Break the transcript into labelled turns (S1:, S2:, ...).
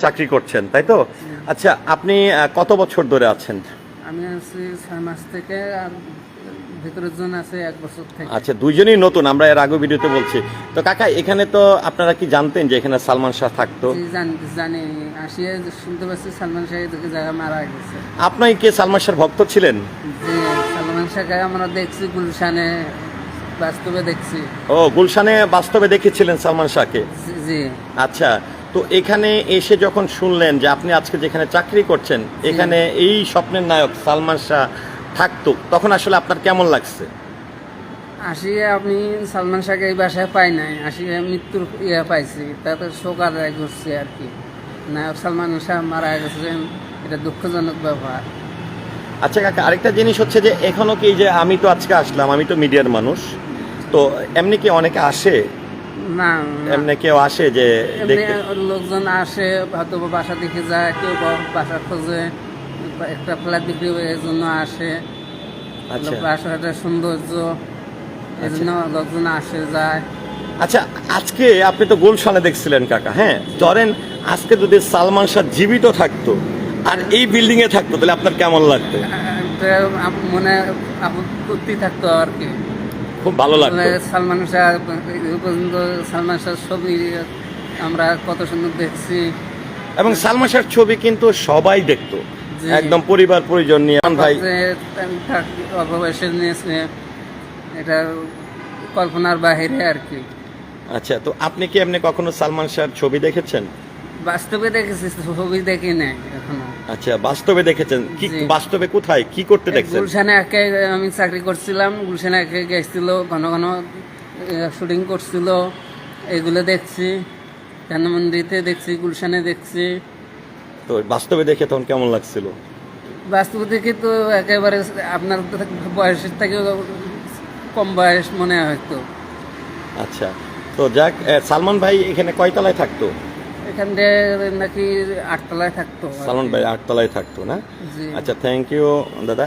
S1: চাকরি করছেন তাই তো? আচ্ছা আপনি কত বছর ধরে আছেন?
S2: আমি আছি ছয় মাস থেকে আর ভিতরের জন আছে এক বছর থেকে।
S1: আচ্ছা দুইজনই নতুন আমরা এর আগে ভিডিওতে বলছি। তো কাকা এখানে তো আপনারা কি জানতেন যে এখানে সালমান শাহ থাকতো?
S2: জান- আসিয়ে শুনতে পাচ্ছি সালমান শাহ এদিকে জায়গা মারা গেছে।
S1: আপনি কি সালমান শাহর ভক্ত ছিলেন?
S2: যে সালমান শাহকে আমরা দেখছি গুলশানে বাস্তবে দেখছি।
S1: ও গুলশানে বাস্তবে দেখেছিলেন সালমান শাহকে?
S2: জি।
S1: আচ্ছা তো এখানে এসে যখন শুনলেন যে আপনি আজকে যেখানে চাকরি করছেন এখানে এই স্বপ্নের নায়ক সালমান শাহ থাকতো তখন আসলে আপনার কেমন লাগছে?
S2: আসিয়ে আপনি সালমান শাহকে এই বাসায় পাই নাই। আসিয়ে মৃত্যুর ইয়ে পাইছি তাতে শোক আদায় করছি আর কি। নায়ক সালমান শাহ মারা গেছেন এটা দুঃখজনক ব্যাপার।
S1: আচ্ছা কাকা আরেকটা জিনিস হচ্ছে যে এখনও কি যে আমি তো আজকে আসলাম আমি তো মিডিয়ার মানুষ তো এমনি কি অনেকে আসে?
S2: না।
S1: এমনি কেউ আসে যে দেখতে?
S2: লোকজন আসে হয়তো বাসা দেখে যায় কেউ বাসা খোঁজে একটা ফ্ল্যাট বিক্রি এই জন্য আসে।
S1: আচ্ছা।
S2: বাসাটা সৌন্দর্য এই জন্য লোকজন আসে যায়।
S1: আচ্ছা আজকে আপনি তো গুলশানে দেখছিলেন কাকা হ্যাঁ? ধরেন আজকে যদি সালমান শাহ জীবিত থাকতো আর এই বিল্ডিং এ থাকতো তাহলে আপনার কেমন লাগতো?
S2: মনে আপত্তি থাকতো আর কি।
S1: খুব ভালো লাগতো।
S2: সালমান শাহ পর্যন্ত সালমান শাহ ছবি আমরা কত সুন্দর দেখছি।
S1: এবং সালমান শাহর ছবি কিন্তু সবাই দেখতো। একদম পরিবার পরিজন নিয়ে। ভাই
S2: যে অল্প নিয়েছে এটা কল্পনার বাহিরে আর কি।
S1: আচ্ছা তো আপনি কি এমনি কখনো সালমান শাহর ছবি দেখেছেন?
S2: বাস্তবে দেখেছি ছবি দেখি নাই এখনও।
S1: আচ্ছা বাস্তবে দেখেছেন। কি বাস্তবে কোথায়? কি করতে দেখছেন?
S2: গুলশানে একে আমি চাকরি করছিলাম গুলশানে একে গেছিল ঘন ঘন শুটিং করছিল এগুলো দেখছি ধানমন্দিতে দেখছি গুলশানে দেখছি।
S1: তো বাস্তবে দেখে তখন কেমন লাগছিল?
S2: বাস্তব দেখে তো একেবারে আপনার বয়সের থেকে কম বয়স মনে হয়তো
S1: আচ্ছা তো যাক সালমান ভাই এখানে কয়তলায় থাকতো?
S2: এখান নাকি আটতলায় থাকতো
S1: সালন ভাই আটতলায় থাকতো না? আচ্ছা থ্যাংক ইউ দাদা।